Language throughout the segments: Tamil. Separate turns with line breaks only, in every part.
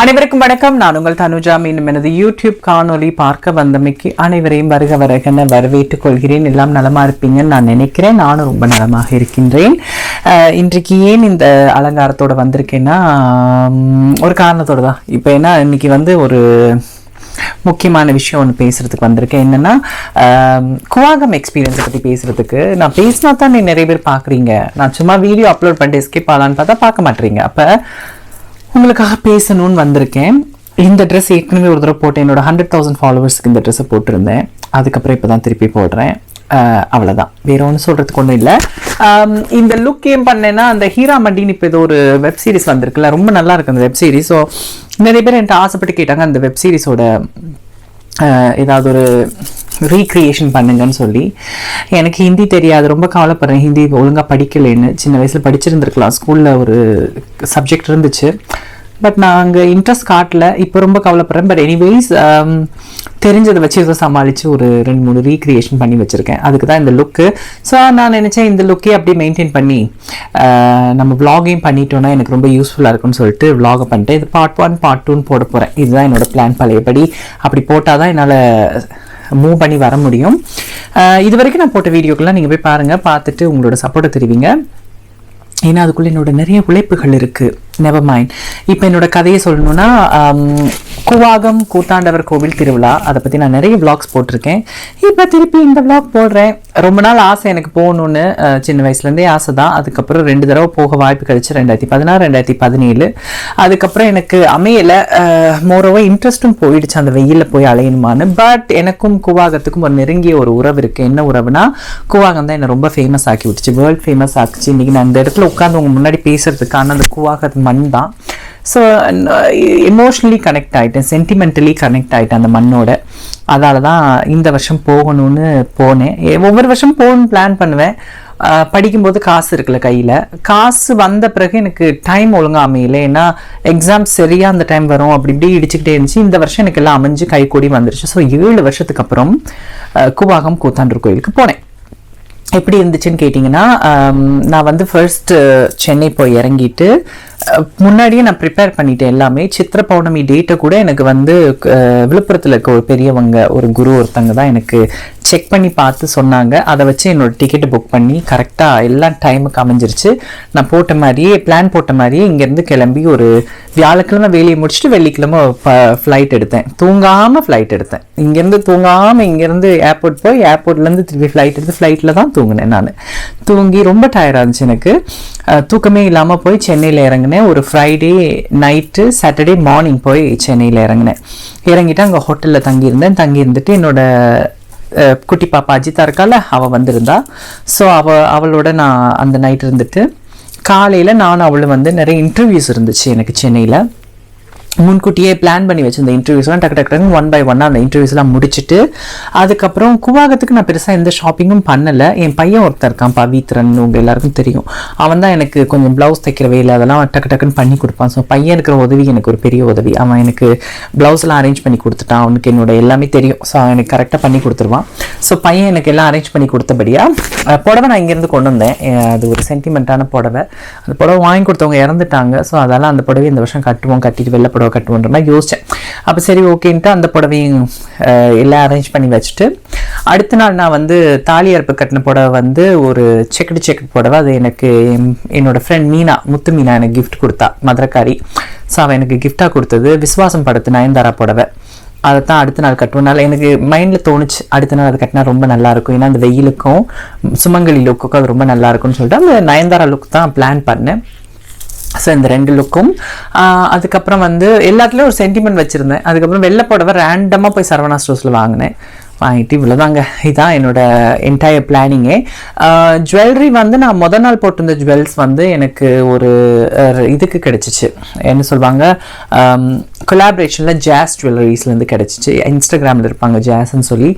அனைவருக்கும் வணக்கம். நான் உங்கள் தனுஜா. மீண்டும் எனது யூடியூப் காணொலி பார்க்க வந்தமைக்கு அனைவரையும் வருக வருகன வரவேற்றுக் கொள்கிறேன். எல்லாம் நலமா இருப்பீங்கன்னு நான் நினைக்கிறேன். நானும் ரொம்ப நலமாக இருக்கின்றேன். இன்றைக்கு ஏன் இந்த அலங்காரத்தோட வந்திருக்கேன்னா ஒரு காரணத்தோட தான். இப்போ என்ன இன்னைக்கு வந்து ஒரு முக்கியமான விஷயம் ஒன்று பேசுகிறதுக்கு வந்திருக்கேன். என்னன்னா குவாகம் எக்ஸ்பீரியன்ஸை பற்றி பேசுறதுக்கு. நான் பேசினா தான் நீ நிறைய பேர் பார்க்குறீங்க. நான் சும்மா வீடியோ அப்லோட் பண்ணிட்டு எஸ்கேப் ஆகலான்னு பார்த்தா பார்க்க மாட்டேறீங்க அப்போ உங்களுக்காக பேசணும்னு வந்திருக்கேன். இந்த ட்ரெஸ் ஏற்கனவே ஒரு தடவை போட்டேன். என்னோட ஹண்ட்ரட் தௌசண்ட் ஃபாலோவர்ஸ்க்கு இந்த ட்ரெஸ்ஸை போட்டிருந்தேன். அதுக்கப்புறம் இப்போ தான் திருப்பி போடுறேன். அவ்வளோதான் வேற ஒன்றும் சொல்கிறதுக்கு ஒன்றும் இல்லை. இந்த லுக் ஏன் பண்ணேன்னா அந்த ஹீரா மண்டின்னு இப்போ ஏதோ ஒரு வெப் சீரிஸ் வந்திருக்குல்ல ரொம்ப நல்லா இருக்கு அந்த வெப் சீரிஸ் ஸோ நிறைய பேர் என்கிட்ட ஆசைப்பட்டு கேட்டாங்க அந்த வெப் சீரிஸோட ஏதாவது ஒரு ரீக்ரியேஷன் பண்ணுங்கன்னு சொல்லி. எனக்கு ஹிந்தி தெரியாது. ரொம்ப கவலைப்படுறேன். ஹிந்தி ஒழுங்காக படிக்கலைன்னு. சின்ன வயசில் படிச்சிருந்துருக்கலாம். ஸ்கூலில் ஒரு சப்ஜெக்ட் இருந்துச்சு. பட் நான் அங்கே இன்ட்ரெஸ்ட் காட்டல. இப்போ ரொம்ப கவலைப்படுறேன். பட் எனிவேஸ் um, தெரிஞ்சதை வச்சு ஏதோ சமாளித்து ஒரு ரெண்டு மூணு ரீக்ரியேஷன் பண்ணி வச்சுருக்கேன். அதுக்கு தான் இந்த லுக்கு ஸோ நான் நினச்சேன் இந்த லுக்கே அப்படியே மெயின்டைன் பண்ணி நம்ம vlog-ஐயும் எனக்கு ரொம்ப யூஸ்ஃபுல்லாக இருக்கும்னு சொல்லிட்டு vlog பண்ணிட்டு இது பார்ட் ஒன் பார்ட் டூன்னு போட போகிறேன் இதுதான் என்னோடய பிளான் பழையபடி. அப்படி போட்டால் தான் என்னால் மூவ் பண்ணி வர முடியும். இது வரைக்கும் நான் போட்ட வீடியோக்கெல்லாம் நீங்கள் போய் பாருங்கள் பார்த்துட்டு உங்களோட சப்போர்ட்டை தெரிவிங்க. ஏன்னா அதுக்குள்ளே என்னோட நிறைய உழைப்புகள் இருக்குது நெவர் மைண்ட் இப்போ என்னோட கதையை சொல்லணும்னா ஆம், கூவாகம் கூத்தாண்டவர் கோவில் திருவிழா அதை பற்றி நான் நிறைய விளாக்ஸ் போட்டிருக்கேன். இப்போ திருப்பி இந்த விளாக் போடுறேன். ரொம்ப நாள் ஆசை எனக்கு போகணுன்னு சின்ன வயசுலேருந்தே ஆசை தான் அதுக்கப்புறம் ரெண்டு தடவை போக வாய்ப்பு கிடைச்சு ரெண்டாயிரத்தி பதினாறு ரெண்டாயிரத்தி பதினேழு. அதுக்கப்புறம் எனக்கு அமையலை. மோரோவா இன்ட்ரெஸ்ட்டும் போயிடுச்சு. அந்த வெயிலில் போய் அலையணுமான்னு. பட் எனக்கும் கூவாகத்துக்கும் ஒரு நெருங்கிய ஒரு உறவு இருக்குது என்ன உறவுனா கூவாகம் தான் என்னை ரொம்ப ஃபேமஸ் ஆக்கி விட்டுச்சு. வேர்ல்ட் ஃபேமஸ் ஆக்குச்சு. இன்றைக்கி நான் இந்த இடத்துல உட்காந்து உங்கள் முன்னாடி பேசுகிறதுக்கான அந்த கூவாகத்து மண் தான். ஸோ எமோஷ்னலி கனெக்ட் ஆகிட்டேன் சென்டிமெண்டலி கனெக்ட் ஆகிட்டேன் அந்த மண்ணோட. அதால தான் இந்த வருஷம் போகணும்னு போனேன். ஒவ்வொரு வருஷம் போகணும்னு பிளான் பண்ணுவேன். படிக்கும்போது காசு இருக்குல்ல கையில். காசு வந்த பிறகு எனக்கு டைம் ஒழுங்காக அமையல. ஏன்னா எக்ஸாம் சரியாக அந்த டைம் வரும். அப்படி இப்படி இடிச்சுக்கிட்டே இருந்துச்சு. இந்த வருஷம் எனக்கு எல்லாம் அமைஞ்சு கை கூடி வந்துருச்சு. ஸோ ஏழு வருஷத்துக்கு அப்புறம் குவாகம் கூவாகம் கூத்தாண்டூர் கோயிலுக்கு போனேன். எப்படி இருந்துச்சுன்னு கேட்டிங்கன்னா நான் வந்து ஃபர்ஸ்ட் சென்னை போய் இறங்கிட்டு முன்னாடியே நான் ப்ரிப்பேர் பண்ணிட்டேன் எல்லாமே. சித்திர பௌர்ணமி டேட்டை கூட எனக்கு வந்து விழுப்புரத்தில் இருக்க ஒரு பெரியவங்க ஒரு குரு ஒருத்தங்க தான் எனக்கு செக் பண்ணி பார்த்து சொன்னாங்க. அதை வச்சு என்னோடய டிக்கெட்டு புக் பண்ணி கரெக்டாக எல்லாம் டைமுக்கு அமைஞ்சிருச்சு. நான் போட்ட மாதிரியே பிளான் போட்ட மாதிரியே இங்கேருந்து கிளம்பி ஒரு வியாழக்கிழமை வேலையை முடிச்சுட்டு வெள்ளிக்கிழமை ஃப்ளைட் எடுத்தேன். தூங்காமல் ஃப்ளைட் எடுத்தேன். இங்கேருந்து தூங்காமல் இங்கேருந்து ஏர்போர்ட் போய் ஏர்போர்ட்லேருந்து திருப்பி ஃப்ளைட் எடுத்து ஃப்ளைட்டில் தான் தூங்கினேன் நான். தூங்கி ரொம்ப டயர்டாக இருந்துச்சு எனக்கு. தூக்கமே இல்லாமல் போய் சென்னையில் இறங்கினேன். ஒரு ஃப்ரைடே நைட்டு சாட்டர்டே மார்னிங் போய் சென்னையில் இறங்கினேன். இறங்கிட்டு அங்கே ஹோட்டலில் தங்கியிருந்தேன். தங்கியிருந்துட்டு என்னோட குட்டி பாப்பா அஜிதா இருக்கால அவள் வந்திருந்தா. ஸோ அவ அவளோட நான் அந்த நைட் இருந்துட்டு காலையில் நானும் அவளும் வந்து நிறைய இன்டர்வியூஸ் இருந்துச்சு எனக்கு சென்னையில். முன்கூட்டியே பிளான் பண்ணி வச்சிருந்த இன்டர்வியூஸ்லாம் டக்கு டக்கு டக்குன்னு ஒன் பை ஒன்னாக அந்த இன்டர்வியூஸ்லாம் முடிச்சுட்டு அதுக்கப்புறம் குவாகத்துக்கு நான் பெருசாக எந்த ஷாப்பிங்கும் பண்ணலை. என் பையன் ஒருத்தர் இருக்கான் பவித்ரன் உங்கள் எல்லாருக்கும் தெரியும். அவன் தான் எனக்கு கொஞ்சம் ப்ளவுஸ் தைக்கிற வேலை அதெல்லாம் டக்கு டக்குன்னு பண்ணி கொடுப்பான். ஸோ பையன் இருக்கிற உதவி எனக்கு ஒரு பெரிய உதவி. அவன் எனக்கு ப்ளவுஸ்லாம் அரேஞ்ச் பண்ணி கொடுத்துட்டான். அவனுக்கு என்னோட எல்லாமே தெரியும். ஸோ அவன் எனக்கு கரெக்டாக பண்ணி கொடுத்துருவான். ஸோ பையன் எனக்கு எல்லாம் அரேஞ்ச் பண்ணி கொடுத்தபடியா புடவை நான் இங்கேருந்து கொண்டு வந்தேன். அது ஒரு சென்டிமெண்ட்டான புடவை. அந்த புடவை வாங்கி கொடுத்தவங்க இறந்துட்டாங்க. ஸோ அதெல்லாம் அந்த புடவை இந்த வருஷம் கட்டுவோம். கட்டிட்டு வெளில புடவை கட்டுவோன்ற மாதிரி யோசித்தேன் அப்போ சரி ஓகேன்ட்டு அந்த புடவையும் எல்லாம் அரேஞ்ச் பண்ணி வச்சுட்டு அடுத்த நாள் நான் வந்து தாலி அறுப்பு கட்டின புடவை வந்து ஒரு செக்கடு செக்கடு புடவை. அது எனக்கு என்னோடய ஃப்ரெண்ட் மீனா முத்து மீனா எனக்கு கிஃப்ட் கொடுத்தா மதுரக்காரி. ஸோ அவள் எனக்கு கிஃப்டாக கொடுத்தது விஸ்வாசம் படத்து நயன்தாரா புடவை. அதை தான் அடுத்த நாள் கட்டுவோம்னால எனக்கு மைண்டில் தோணுச்சு அடுத்த நாள் அது கட்டினா ரொம்ப நல்லாயிருக்கும் ஏன்னா அந்த வெயிலுக்கும் சுமங்கலி லுக்குக்கும் அது ரொம்ப நல்லா இருக்கும்னு சொல்லிட்டு அந்த நயன்தாரா லுக் தான் பிளான் பண்ணேன். ஸோ இந்த ரெண்டு லுக்கும் அதுக்கப்புறம் வந்து எல்லாத்துலேயும் ஒரு சென்டிமெண்ட் வச்சுருந்தேன். அதுக்கப்புறம் வெள்ளை புடவை ரேண்டமாக போய் சரவணா ஸ்டோர்ஸில் வாங்கினேன். வாங்கிட்டு இவ்வளோதாங்க இதான் என்னோட என்டையர் பிளானிங்கே ஜுவல்லரி வந்து நான் முத நாள் போட்டிருந்த ஜுவல்ஸ் வந்து எனக்கு ஒரு இதுக்கு கிடைச்சிச்சு. என்ன சொல்லுவாங்க கொலாபரேஷனில் ஜாஸ் ஜுவல்லரிஸ்லேருந்து கிடச்சிச்சு. இன்ஸ்டாகிராமில் இருப்பாங்க ஜாஸ்ன்னு சொல்லி.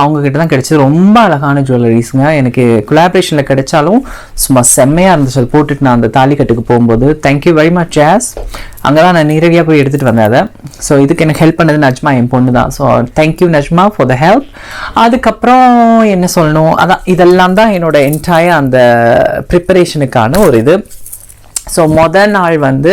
அவங்கக்கிட்ட தான் கிடச்சிது. ரொம்ப அழகான ஜுவல்லரிஸுங்க எனக்கு கொலாபரேஷனில் கிடைச்சாலும் சும்மா செம்மையாக இருந்துச்சு. அது போட்டுட்டு நான் அந்த தாலிக்கட்டுக்கு போகும்போது. தேங்க்யூ வெரி மச் ஜாஸ் அங்கே தான் நான் நேரடியாக போய் எடுத்துகிட்டு வந்தேன் அதை. ஸோ இதுக்கு எனக்கு ஹெல்ப் பண்ணது நஜ்மா என் பொண்ணு தான். So thank you Najma for the help அதுக்கப்புறம் என்ன சொல்லணும்? அதான் இதெல்லாம் தான் என்னோட என்டையர் அந்த ப்ரிப்பரேஷனுக்கான ஒரு இது. ஸோ மொதல் நாள் வந்து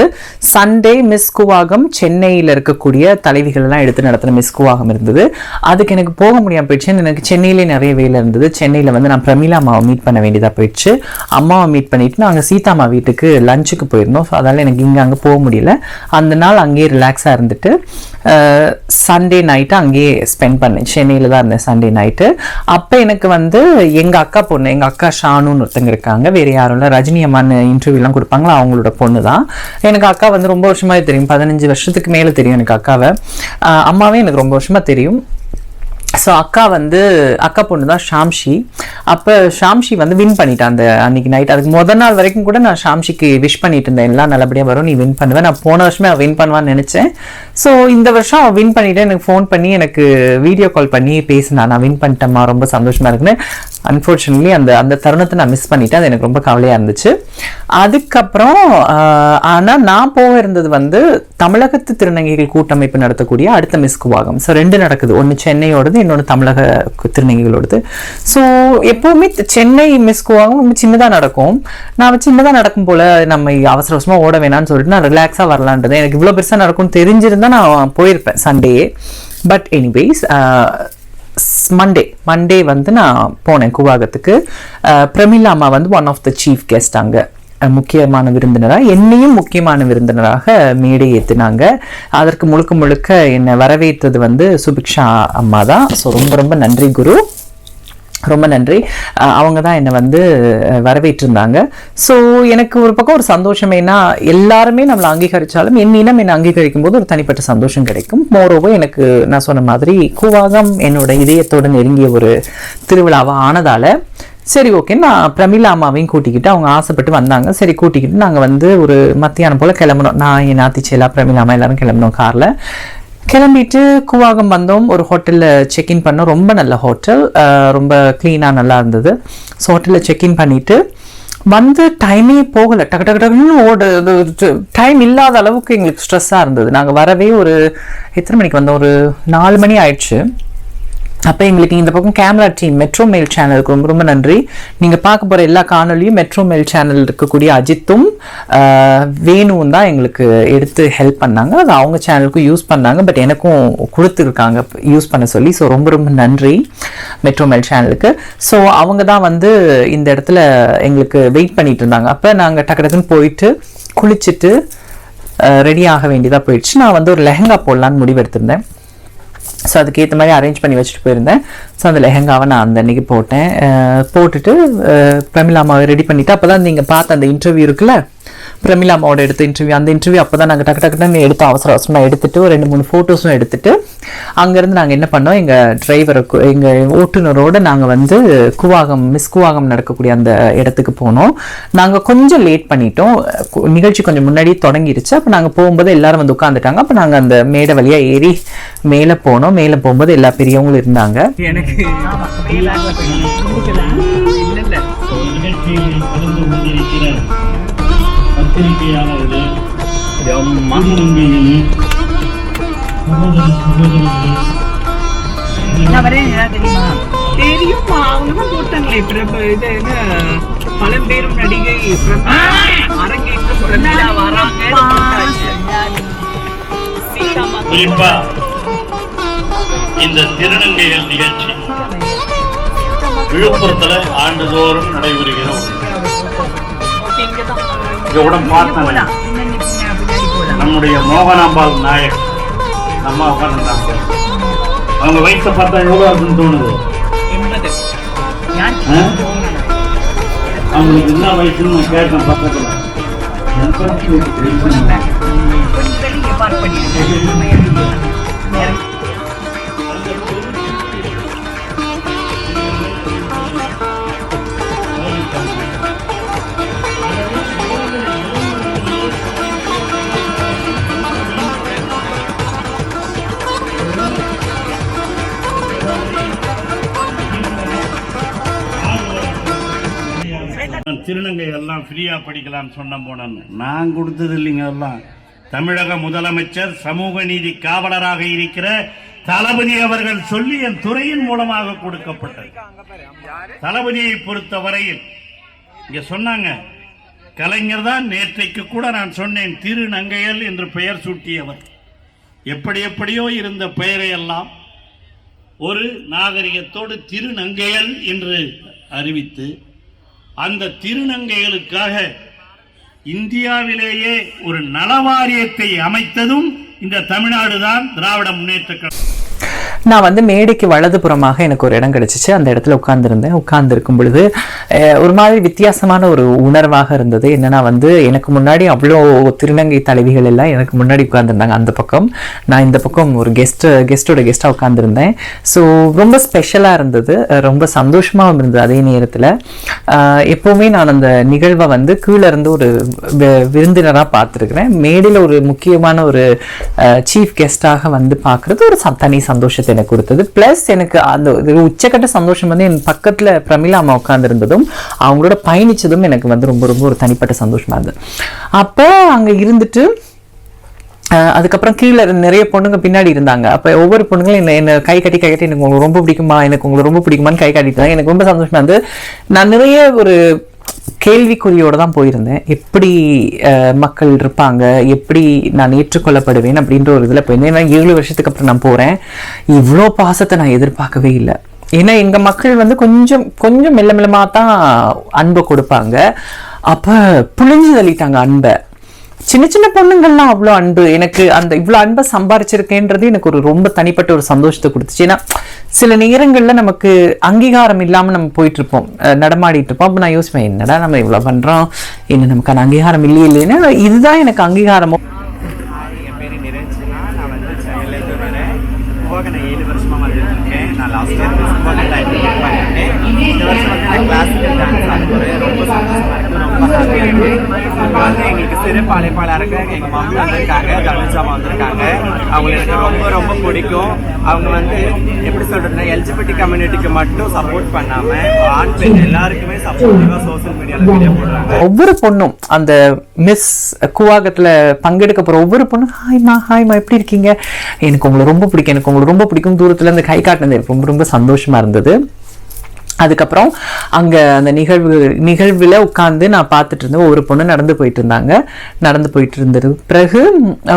சண்டே மிஸ் குவாகம் சென்னையில் இருக்கக்கூடிய தலைவிகளெல்லாம் எடுத்து நடத்தின மிஸ் குவாகம் இருந்தது. அதுக்கு எனக்கு போக முடியாமல் போயிடுச்சு. எனக்கு சென்னையிலே நிறைய வேலை இருந்தது. சென்னையில் வந்து நான் பிரமிளா அம்மாவை மீட் பண்ண வேண்டியதாக போயிடுச்சு. அம்மாவை மீட் பண்ணிவிட்டு நாங்கள் சீதாம்மா வீட்டுக்கு லஞ்சுக்கு போயிருந்தோம். ஸோ அதனால் எனக்கு இங்கே அங்கே போக முடியல. அந்த நாள் அங்கேயே ரிலாக்ஸாக இருந்துட்டு சண்டே நைட்டு அங்கேயே ஸ்பெண்ட் பண்ணேன். சென்னையில் தான் இருந்தேன் சண்டே நைட்டு அப்போ எனக்கு வந்து எங்கள் அக்கா பொண்ணு எங்கள் அக்கா ஷானுன்னு ஒருத்தங்க இருக்காங்க. வேறு யாரும் இல்லை. ரஜினி அம்மான்னு இன்டர்வியூலாம் கொடுப்பாங்களா? அவங்களோட பொண்ணு தான் எனக்கு அக்கா வந்து ரொம்ப வருஷமாவே தெரியும். பதினஞ்சு வருஷத்துக்கு மேலே தெரியும் எனக்கு அக்காவை. அம்மாவே எனக்கு ரொம்ப வருஷமா தெரியும். ஸோ அக்கா வந்து அக்கா பொண்ணு தான் ஷாம்ஷி. அப்போ ஷாம்ஷி வந்து வின் பண்ணிட்டான் அந்த அன்னைக்கு நைட் அதுக்கு முதல் நாள் வரைக்கும் கூட நான் ஷாம்ஷிக்கு விஷ் பண்ணிட்டு இருந்தேன். எல்லாம் நல்லபடியாக வரும் நீ வின் பண்ணுவேன் நான் போன வருஷமே அவள் வின் பண்ணுவான்னு நினச்சேன். ஸோ இந்த வருஷம் அவள் வின் பண்ணிட்டு எனக்கு ஃபோன் பண்ணி எனக்கு வீடியோ கால் பண்ணி பேசினா நான் வின் பண்ணிட்டேம்மா ரொம்ப சந்தோஷமாக இருக்குன்னு. அன்ஃபார்ச்சுனேட்லி அந்த அந்த தருணத்தை நான் மிஸ் பண்ணிட்டேன். அது எனக்கு ரொம்ப கவலையாக இருந்துச்சு. அதுக்கப்புறம் ஆனால் நான் போக இருந்தது வந்து தமிழகத்து திருநங்கைகள் கூட்டமைப்பு நடத்தக்கூடிய அடுத்த மிஸ் குவாகம். ஸோ ரெண்டு நடக்குது. ஒன்று சென்னையோடது இன்னொன்று தமிழக திருநங்கைகளோடது ஸோ எப்போவுமே சென்னை மிஸ் குவாகம் ரொம்ப சின்னதாக நடக்கும். நான் சின்னதாக நடக்கும் போல் நம்ம அவசர அவசரமாக ஓட வேணாம்னு சொல்லிட்டு நான் ரிலாக்ஸாக வரலான்றது எனக்கு இவ்வளோ பெருசாக நடக்கும்னு தெரிஞ்சிருந்தா நான் போயிருப்பேன் Sunday but anyways Monday Monday வந்து நான் போனேன் குவாகத்துக்கு. பிரமிளா அம்மா வந்து one of the chief guest அங்கே. முக்கியமான விருந்தினராக என்னையும் முக்கியமான விருந்தினராக மேடை ஏற்றினாங்க அதற்கு முழுக்க முழுக்க என்னை வரவேற்றது வந்து சுபிக்ஷா அம்மா தான் ஸோ ரொம்ப ரொம்ப நன்றி குரு. ரொம்ப நன்றி. அவங்க தான் என்னை வந்து வரவேற்றிருந்தாங்க. ஸோ எனக்கு ஒரு பக்கம் ஒரு சந்தோஷம். ஏன்னா எல்லாருமே நம்மளை அங்கீகரித்தாலும் என் இனம் என்னை அங்கீகரிக்கும் போது ஒரு தனிப்பட்ட சந்தோஷம் கிடைக்கும். மோரோவோ எனக்கு நான் சொன்ன மாதிரி கூவாகம் என்னோட இதயத்தோடு நெருங்கிய ஒரு திருவிழாவாக ஆனதால் சரி ஓகே நான் பிரமிளா அம்மாவையும் கூட்டிக்கிட்டு அவங்க ஆசைப்பட்டு வந்தாங்க. சரி கூட்டிக்கிட்டு நாங்கள் வந்து ஒரு மத்தியானம் போல் கிளம்புனோம். நான் என் நாத்திச்சேலா பிரமிளா அம்மா எல்லாரும் கிளம்பினோம் காரில். கிளம்பிட்டு கூவாகம் வந்தோம். ஒரு ஹோட்டலில் செக்இன் பண்ணோம். ரொம்ப நல்ல ஹோட்டல் ரொம்ப க்ளீனாக நல்லா இருந்தது. ஸோ ஹோட்டலில் செக்இன் பண்ணிவிட்டு வந்து டைமே போகலை. டக்கு டக்கு டக்குன்னு ஓடு டைம் இல்லாத அளவுக்கு எங்களுக்கு ஸ்ட்ரெஸ்ஸாக இருந்தது. நாங்கள் வரவே ஒரு எத்தனை மணிக்கு வந்தோம்? ஒரு நாலு மணி ஆயிடுச்சு. அப்போ எங்களுக்கு இந்த பக்கம் கேமரா டீம் மெட்ரோ மெயில் சேனலுக்கு ரொம்ப ரொம்ப நன்றி. நீங்கள் பார்க்க போகிற எல்லா காணொலியும் மெட்ரோ மெயில் சேனல் இருக்கக்கூடிய அஜித்தும் வேணும் வேணுவும் தான் எங்களுக்கு எடுத்து ஹெல்ப் பண்ணாங்க. அது அவங்க சேனலுக்கும் யூஸ் பண்ணாங்க. பட் எனக்கும் கொடுத்துருக்காங்க யூஸ் பண்ண சொல்லி. ஸோ ரொம்ப ரொம்ப நன்றி மெட்ரோ மெயில் சேனலுக்கு ஸோ அவங்க தான் வந்து இந்த இடத்துல எங்களுக்கு வெயிட் பண்ணிட்டு இருந்தாங்க. அப்போ நாங்கள் டக்கு டக்குன்னு போயிட்டு குளிச்சுட்டு ரெடி ஆக வேண்டியதாக போயிடுச்சு. நான் வந்து ஒரு லெஹங்கா போடலான்னு முடிவெடுத்திருந்தேன். ஸோ அதுக்கேற்ற மாதிரி அரேஞ்ச் பண்ணி வச்சுட்டு போயிருந்தேன். ஸோ அந்த லெஹங்காவை நான் அந்த அன்னைக்கு போட்டேன். போட்டுட்டு அஹ் அம்மாவை ரெடி பண்ணிவிட்டு அப்போ தான் நீங்கள் பார்த்த அந்த இன்டர்வியூ இருக்குல்ல? பிரமிளா அம்மாவோட எடுத்த இன்டர்வியூ அந்த இன்டர்வியூ அப்போ தான் நாங்கள் டக்கு டக்குன்னு எடுத்து அவசர அவசரமாக எடுத்துட்டு ஒரு ரெண்டு மூணு ஃபோட்டோஸும் எடுத்துட்டு அங்கேருந்து நாங்கள் என்ன பண்ணோம் எங்கள் டிரைவரை எங்கள் ஓட்டுநரோடு நாங்கள் வந்து குவாகம் மிஸ் குவாகம் நடக்கக்கூடிய அந்த இடத்துக்கு போனோம். நாங்கள் கொஞ்சம் லேட் பண்ணிட்டோம். நிகழ்ச்சி கொஞ்சம் முன்னாடியே தொடங்கிருச்சு. அப்போ நாங்கள் போகும்போது எல்லாரும் வந்து உட்காந்துட்டாங்க அப்போ நாங்கள் அந்த மேடை வழியாக ஏறி மேலே போனோம். மேலே போகும்போது எல்லா பெரியவங்களும் இருந்தாங்க. எனக்கு
கலந்து
தெரியுமா? அவங்க தான் போட்டாங்களே பிரபு இது என்ன பழம்பெரும் நடிகை பிரபு பிரமிளா வராங்க.
குறிப்பா இந்த திருநங்கைகள் நிகழ்ச்சி விழுப்புரத்துல ஆண்டுதோறும் நடைபெறுகிற கூட பார்த்தாங்க நம்முடைய மோகனாம்பாள் நாயக் அம்மா உட்காந்துருந்தாங்க அவங்க வயசை பார்த்தா எவ்வளவு இருக்குன்னு தோணுது? அவங்களுக்கு என்ன வயசுன்னு நான் கேட்டேன் பக்கத்துல. எண்பத்தி எட்டு திருநங்கை எல்லாம் ஃப்ரீயா படிக்கலாம்னு சொன்ன போனேன். நான் கொடுத்தது இல்லைங்க எல்லாம் தமிழக முதலமைச்சர் சமூக நீதி காவலராக இருக்கிற தளபதி அவர்கள் சொல்லி என் துறையின் மூலமாக கொடுக்கப்பட்டது. தளபதியை பொறுத்த வரையில் இங்க சொன்னாங்க கலைஞர் தான் நேற்றைக்கு கூட நான் சொன்னேன் திருநங்கையல் என்று பெயர் சூட்டியவர். எப்படி எப்படியோ இருந்த பெயரை எல்லாம் ஒரு நாகரிகத்தோடு திருநங்கையல் என்று அறிவித்து அந்த திருநங்கைகளுக்காக இந்தியாவிலேயே ஒரு நலவாரியத்தை அமைத்ததும் இந்த தமிழ்நாடு தான் திராவிட முன்னேற்ற கழகம்.
நான் வந்து மேடைக்கு வலதுபுறமாக எனக்கு ஒரு இடம் கிடைச்சிச்சு. அந்த இடத்துல உட்காந்துருந்தேன் உட்காந்துருக்கும் பொழுது ஒரு மாதிரி வித்தியாசமான ஒரு உணர்வாக இருந்தது. என்னன்னா வந்து எனக்கு முன்னாடி அவ்வளோ திருநங்கை தலைவிகள் எல்லாம் எனக்கு முன்னாடி உட்காந்துருந்தாங்க அந்த பக்கம் நான் இந்த பக்கம் ஒரு கெஸ்ட்டு கெஸ்ட்டோட கெஸ்ட்டாக உட்காந்துருந்தேன் ஸோ ரொம்ப ஸ்பெஷலாக இருந்தது. ரொம்ப சந்தோஷமாகவும் இருந்தது அதே நேரத்தில். எப்போவுமே நான் அந்த நிகழ்வை வந்து கீழே இருந்து ஒரு விருந்தினராக பார்த்துருக்குறேன். மேடையில் ஒரு முக்கியமான ஒரு சீஃப் கெஸ்ட்டாக வந்து பார்க்குறது ஒரு தனி சந்தோஷத்தை எனக்கு கொடுத்தது. ப்ளஸ் எனக்கு அந்த உச்சக்கட்ட சந்தோஷம் வந்து என் பக்கத்தில் பிரமிளா அம்மா உட்காந்துருந்ததும் அவங்களோட பயணிச்சதும் எனக்கு வந்து ரொம்ப ரொம்ப ஒரு தனிப்பட்ட சந்தோஷமா இருந்தது. அப்போ அங்கே இருந்துட்டு அதுக்கப்புறம் கீழே நிறைய பொண்ணுங்க பின்னாடி இருந்தாங்க. அப்போ ஒவ்வொரு பொண்ணுங்களும் என்ன என்ன கை கட்டி கை கட்டி எனக்கு உங்களுக்கு ரொம்ப பிடிக்குமா? எனக்கு உங்களுக்கு ரொம்ப பிடிக்குமான்னு கை காட்டிட்டு எனக்கு ரொம்ப சந்தோஷமா இருந்தது. நான் நிறைய ஒரு கேள்விக்குறியோடு தான் போயிருந்தேன். எப்படி மக்கள் இருப்பாங்க? எப்படி நான் ஏற்றுக்கொள்ளப்படுவேன்? அப்படின்ற ஒரு இதில் போயிருந்தேன். ஏன்னா ஏழு வருஷத்துக்கு அப்புறம் நான் போகிறேன் இவ்வளோ பாசத்தை நான் எதிர்பார்க்கவே இல்லை. ஏன்னா எங்கள் மக்கள் வந்து கொஞ்சம் கொஞ்சம் மெல்ல மெல்லமாக தான் அன்பை கொடுப்பாங்க. அப்போ புழிஞ்சு தள்ளிட்டாங்க அன்பை. சின்ன சின்ன பொண்ணுங்கள்லாம் அவ்வளோ அன்பு. எனக்கு அந்த இவ்வளோ அன்பை சம்பாரிச்சிருக்கேன்றது எனக்கு ஒரு ரொம்ப தனிப்பட்ட ஒரு சந்தோஷத்தை கொடுத்துச்சு. ஏன்னா சில நேரங்களில் நமக்கு அங்கீகாரம் இல்லாமல் நம்ம போயிட்டு இருப்போம் நடமாடிட்டு இருப்போம் அப்போ நான் யோசிப்பேன் என்னடா நம்ம இவ்வளோ பண்ணுறோம் என்ன நமக்கான அங்கீகாரம் இல்லையே இல்லைன்னா இதுதான் எனக்கு அங்கீகாரமோ
என் பேர் நிரஞ்சனா நான் வந்து சென்னையிலேருந்து வரேன் போக நான் ஏழு வருஷமாக வந்துருக்கேன் நான் லாஸ்ட் இயர் மிஸ் போல டைம் பண்ணிட்டேன் இந்த வருஷம் வந்து நான் கிளாசிக்கல் டான்ஸ் ஆடுறேன் ரொம்ப சந்தோஷமாக இருக்குது ரொம்ப ஹாப்பியாக வந்து எங்களுக்கு சிறப்பு அழைப்பாளருக்கு எங்கள் மம்மி வந்திருக்காங்க தனுஜாமா வந்திருக்காங்க. அவங்களுக்கு எனக்கு ரொம்ப ரொம்ப பிடிக்கும். அவங்க வந்து எப்படி சொல்றதுன்னா எல்ஜிபிடி கம்யூனிட்டிக்கு மட்டும் சப்போர்ட் பண்ணாமல் ஆண் பெண் எல்லாருக்குமே சப்போர்ட்டிவா சோசியல் மீடியால வீடியோ போடுறாங்க.
ஒவ்வொரு பொண்ணும் அந்த மிஸ் கூவாகத்தில் பங்கெடுக்க போகிற ஒவ்வொரு பொண்ணும் ஹாய்மா ஹாய்மா எப்படி இருக்கீங்க? எனக்கு உங்களை ரொம்ப பிடிக்கும் எனக்கு உங்களுக்கு ரொம்ப பிடிக்கும். தூரத்துல இந்த கை காட்டினது எனக்கு ரொம்ப ரொம்ப சந்தோஷமா இருந்தது. அதுக்கப்புறம் அங்கே அந்த நிகழ்வு நிகழ்வில் உட்காந்து நான் பார்த்துட்டு இருந்தேன். ஒரு பொண்ணு நடந்து போயிட்டு இருந்தாங்க. நடந்து போயிட்டு இருந்தது. பிறகு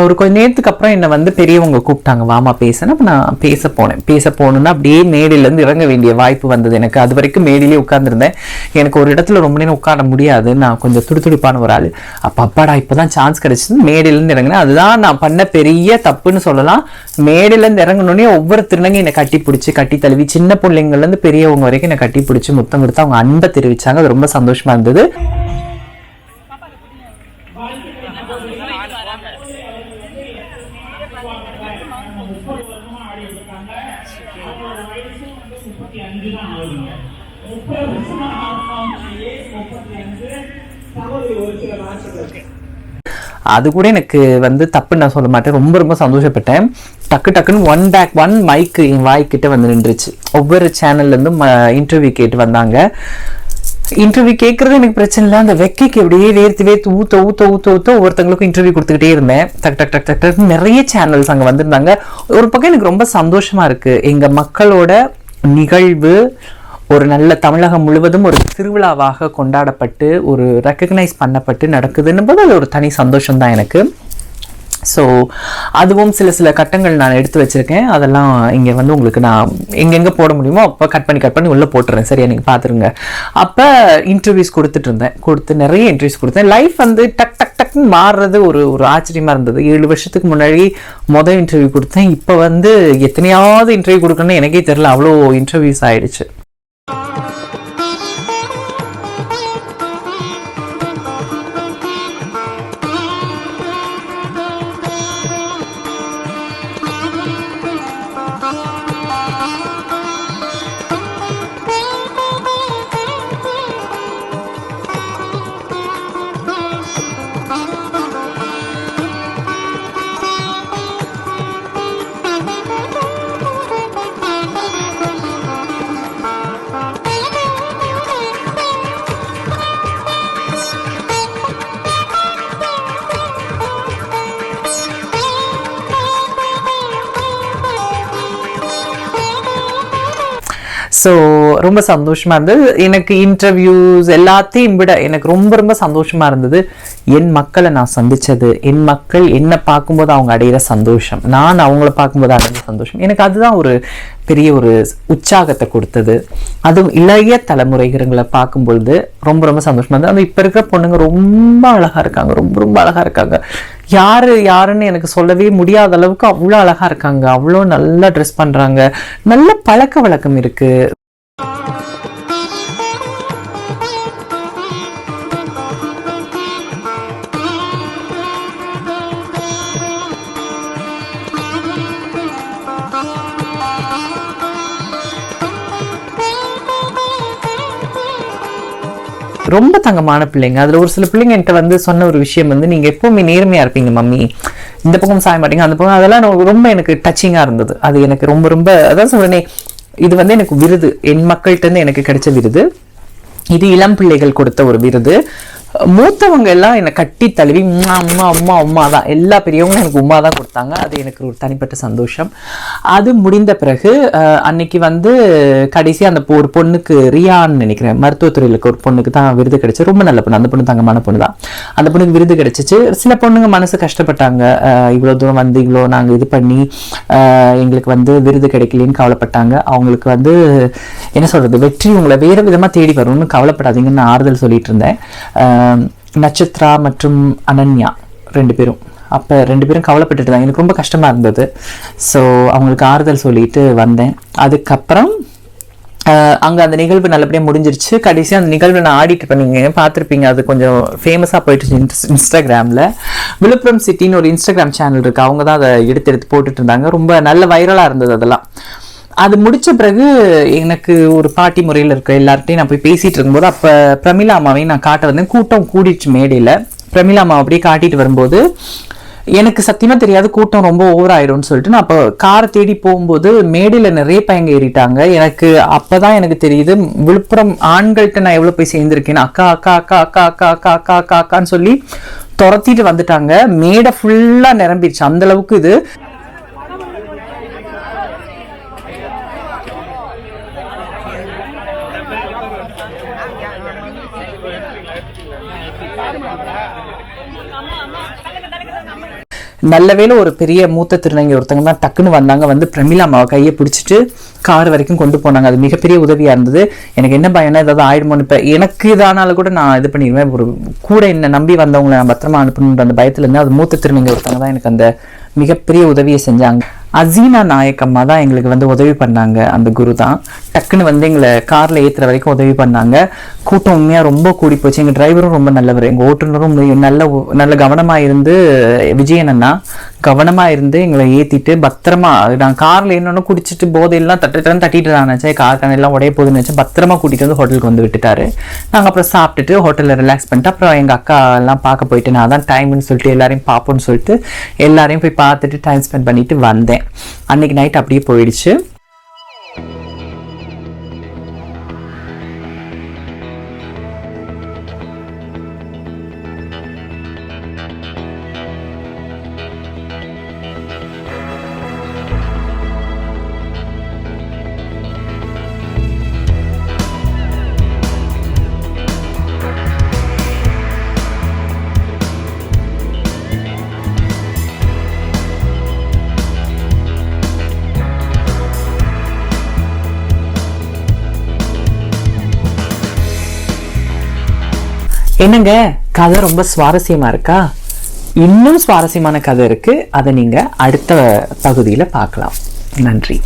ஒரு கொஞ்ச நேரத்துக்கு அப்புறம் என்னை வந்து பெரியவங்க கூப்பிட்டாங்க. வாமா பேசணும் அப்போ நான் பேச போனேன். பேச போகணுன்னா அப்படியே மேடையிலேருந்து இறங்க வேண்டிய வாய்ப்பு வந்தது எனக்கு. அது வரைக்கும் மேடையிலே உட்காந்துருந்தேன் எனக்கு ஒரு இடத்துல ரொம்ப நேரம் உட்கார முடியாது. நான் கொஞ்சம் துடிதுடிப்பான ஒரு ஆள். அப்போ அப்பாடா இப்போ தான் சான்ஸ் கிடச்சிது மேடையிலேருந்து இறங்கினேன். அதுதான் நான் பண்ண பெரிய தப்புன்னு சொல்லலாம். மேடையிலேருந்து இறங்கணுன்னே ஒவ்வொரு திருநங்கையும் என்னை கட்டி பிடிச்சி கட்டி தழுவி. சின்ன பிள்ளைங்கள்லேருந்து பெரியவங்க வரைக்கும் என்னை கட்டி பிடிச்சி முத்தம் கொடுத்து அவங்க அன்பை தெரிவிச்சாங்க. அது ரொம்ப சந்தோஷமா இருந்தது. அது கூட எனக்கு வந்து தப்புன்னு நான் சொல்ல மாட்டேன். ரொம்ப ரொம்ப சந்தோஷப்பட்டேன். டக்கு டக்குன்னு ஒன் பேக் ஒன் மைக்கு என் வாய்க்கிட்ட வந்து நின்றுச்சு. ஒவ்வொரு சேனல்லேருந்தும் இன்டர்வியூ கேட்டு வந்தாங்க. இன்டர்வியூ கேட்குறது எனக்கு பிரச்சனை இல்லை. அந்த வெக்கைக்கு அப்படியே வேர்த்து வேர்த்து ஊத்த ஊத்த ஊத்த ஊத்த ஒவ்வொருத்தங்களுக்கும் இன்டர்வியூ கொடுத்துக்கிட்டே இருந்தேன். டக் டக் டக் டக் டக் நிறைய சேனல்ஸ் அங்கே வந்திருந்தாங்க. ஒரு பக்கம் எனக்கு ரொம்ப சந்தோஷமா இருக்கு. எங்கள் மக்களோட நிகழ்வு ஒரு நல்ல தமிழகம் முழுவதும் ஒரு திருவிழாவாக கொண்டாடப்பட்டு ஒரு ரெக்கக்னைஸ் பண்ணப்பட்டு நடக்குதுன்னும்போது அது ஒரு தனி சந்தோஷம் தான் எனக்கு. ஸோ அதுவும் சில சில கட்டங்கள் நான் எடுத்து வச்சுருக்கேன். அதெல்லாம் இங்கே வந்து உங்களுக்கு நான் எங்கெங்கே போட முடியுமோ அப்போ கட் பண்ணி கட் பண்ணி உள்ளே போட்டுறேன். சரியா? நீங்கள் பார்த்துருங்க அப்போ இன்டர்வியூஸ் கொடுத்துட்டு இருந்தேன் கொடுத்து நிறைய இன்டர்வியூஸ் கொடுத்தேன். லைஃப் வந்து டக் டக் டக்னு மாறுறது ஒரு ஒரு ஆச்சரியமாக இருந்தது. ஏழு வருஷத்துக்கு முன்னாடி மொதல் இன்டர்வியூ கொடுத்தேன். இப்போ வந்து எத்தனையாவது இன்டர்வியூ கொடுக்கணும்னு எனக்கே தெரில அவ்வளோ இன்டர்வியூஸ் ஆகிடுச்சு ஸோ ரொம்ப சந்தோஷமாக இருந்தது. எனக்கு இன்டர்வியூஸ் எல்லாத்தையும் விட எனக்கு ரொம்ப ரொம்ப சந்தோஷமாக இருந்தது. என் மக்களை நான் சந்தித்தது என் மக்கள் என்னை பார்க்கும்போது அவங்க அடையிற சந்தோஷம். நான் அவங்கள பார்க்கும்போது அடைஞ்ச சந்தோஷம். எனக்கு அதுதான் ஒரு பெரிய ஒரு உற்சாகத்தை கொடுத்தது. அதுவும் இளைய தலைமுறைகளை பார்க்கும்பொழுது ரொம்ப ரொம்ப சந்தோஷமாக இருந்தது. அது இப்போ இருக்கிற பொண்ணுங்க ரொம்ப அழகா இருக்காங்க. ரொம்ப ரொம்ப அழகாக இருக்காங்க. யார் யாருன்னு எனக்கு சொல்லவே முடியாத அளவுக்கு அவ்வளோ அழகாக இருக்காங்க. அவ்வளோ நல்லா ட்ரெஸ் பண்ணுறாங்க நல்ல பழக்க வழக்கம் இருக்கு. ரொம்ப தங்கமான பிள்ளைங்க. அதுல ஒரு சில பிள்ளைங்க என்கிட்ட வந்து சொன்ன ஒரு விஷயம் வந்து நீங்க எப்பவுமே நேர்மையா இருப்பீங்க மம்மி. இந்த பக்கம் சாய மாட்டீங்க அந்த பக்கம். அதெல்லாம் ரொம்ப எனக்கு டச்சிங்கா இருந்தது. அது எனக்கு ரொம்ப ரொம்ப அதான் சொல்கிறேனே இது வந்து எனக்கு விருது. என் மக்கள்கிட்ட இருந்து எனக்கு கிடைச்ச விருது. இது இளம் பிள்ளைகள் கொடுத்த ஒரு விருது. மூத்தவங்க எல்லாம் என்னை கட்டி தழுவி உம்மா அம்மா அம்மா அம்மா தான். எல்லா பெரியவங்களும் எனக்கு உமா தான் கொடுத்தாங்க. அது எனக்கு ஒரு தனிப்பட்ட சந்தோஷம். அது முடிந்த பிறகு அன்னைக்கு வந்து கடைசி அந்த ஒரு பொண்ணுக்கு ரியான்னு நினைக்கிறேன். மருத்துவத்துறையில் ஒரு பொண்ணுக்கு தான் விருது கிடைச்சி. ரொம்ப நல்ல பொண்ணு. அந்த பொண்ணு தங்கமான பொண்ணு தான். அந்த பொண்ணுக்கு விருது கிடைச்சிச்சு. சில பொண்ணுங்க மனசு கஷ்டப்பட்டாங்க. இவ்வளோ தூரம் வந்து இவ்வளோ நாங்கள் இது பண்ணி எங்களுக்கு வந்து விருது கிடைக்கலன்னு கவலைப்பட்டாங்க. அவங்களுக்கு வந்து என்ன சொல்கிறது வெற்றி உங்களை வேறு விதமாக தேடி வரும்னு கவலைப்படாதீங்கன்னு நான் ஆறுதல் சொல்லிட்டு இருந்தேன். நட்சத்ரா மற்றும் அனன்யா ரெண்டு பேரும். அப்போ ரெண்டு பேரும் கவலைப்பட்டுட்டு தான். எனக்கு ரொம்ப கஷ்டமாக இருந்தது. ஸோ அவங்களுக்கு ஆறுதல் சொல்லிட்டு வந்தேன். அதுக்கப்புறம் அங்கே அந்த நிகழ்வு நல்லபடியாக முடிஞ்சிருச்சு. கடைசியாக அந்த நிகழ்வு நான் ஆடிட்டு பண்ணிங்க பார்த்துருப்பீங்க? அது கொஞ்சம் ஃபேமஸாக போயிட்டு இன்ஸ்ட் இன்ஸ்டாகிராமில் விழுப்புரம் சிட்டின்னு ஒரு இன்ஸ்டாகிராம் சேனல் இருக்குது அவங்க தான் அதை எடுத்து எடுத்து போட்டுட்டு இருந்தாங்க. ரொம்ப நல்ல வைரலாக இருந்தது அதெல்லாம். அது முடிச்ச பிறகு எனக்கு ஒரு பாட்டி முறையில் இருக்க எல்லார்ட்டையும் நான் போய் பேசிட்டு இருக்கும்போது அப்போ பிரமிளா அம்மாவையும் நான் காட்ட வந்தேன். கூட்டம் கூடிடுச்சு மேடையில். பிரமிளா அம்மா அப்படியே காட்டிட்டு வரும்போது எனக்கு சத்தியமாக தெரியாது கூட்டம் ரொம்ப ஓவர் ஆயிடும்னு சொல்லிட்டு நான் அப்போ காரை தேடி போகும்போது மேடையில் நிறைய பையங்க ஏறிட்டாங்க. எனக்கு அப்பதான் எனக்கு தெரியுது விழுப்புரம் ஆண்கள்கிட்ட நான் எவ்வளோ போய் சேர்ந்திருக்கேன் அக்கா அக்கா அக்கா அக்கா அக்கா அக்கா அக்கா அக்கா அக்கான்னு சொல்லி துரத்திட்டு வந்துட்டாங்க. மேடை ஃபுல்லாக நிரம்பிடுச்சு. அந்தளவுக்கு இது. நல்லவேளை ஒரு பெரிய மூத்த திருநங்கை ஒருத்தங்க தான் டக்குன்னு வந்தாங்க. வந்து பிரமிளா அம்மாவை கையை பிடிச்சிட்டு கார் வரைக்கும் கொண்டு போனாங்க. அது மிகப்பெரிய உதவியா இருந்தது. எனக்கு என்ன பயம்னா ஏதாவது ஆயிடுமோன்னு இப்போ எனக்கு இதானாலும் கூட நான் இது பண்ணிடுவேன். ஒரு கூட என்னை நம்பி வந்தவங்களை நான் பத்திரமா அனுப்பணுன்ற அந்த பயத்துலேருந்து அது மூத்த திருநங்கை ஒருத்தங்க தான் எனக்கு அந்த மிகப்பெரிய உதவியை செஞ்சாங்க. அசீனா நாயக் அம்மா தான் எங்களுக்கு வந்து உதவி பண்ணாங்க. அந்த குரு தான். டக்குன்னு வந்து எங்களை காரில் ஏற்றுற வரைக்கும் உதவி பண்ணாங்க. கூட்டம் உண்மையாக ரொம்ப கூடி போச்சு. எங்க டிரைவரும் ரொம்ப நல்லவர். எங்கள் ஓட்டுநரும் நல்ல நல்ல கவனமா இருந்து விஜயன் அண்ணா கவனமாக இருந்து எங்களை ஏற்றிட்டு பத்திரமா நான் காரில் என்னென்ன குடிச்சிட்டு போதையெல்லாம் தட்டு தட்டிட்டு தான் நினச்சேன். கார் கண்ணெல்லாம் உடைய போகுதுன்னு நினச்சேன். பத்திரமா கூட்டிகிட்டு வந்து ஹோட்டலுக்கு வந்து விட்டுட்டாரு. நாங்கள் அப்புறம் சாப்பிட்டுட்டு ஹோட்டலில் ரிலாக்ஸ் பண்ணிட்டு அப்புறம் எங்கள் அக்கா எல்லாம் பார்க்க போயிட்டு நான் தான் டைம்னு சொல்லிட்டு எல்லாரையும் பார்ப்போம்னு சொல்லிட்டு எல்லாரையும் போய் பார்த்துட்டு டைம் ஸ்பெண்ட் பண்ணிட்டு வந்தேன். அன்றைக்கி நைட் அப்படியே போயிடுச்சு. என்னங்க? கதை ரொம்ப சுவாரஸ்யமா இருக்கா? இன்னும் சுவாரஸ்யமான கதை இருக்கு. அதை நீங்க அடுத்த பகுதியில பார்க்கலாம். நன்றி.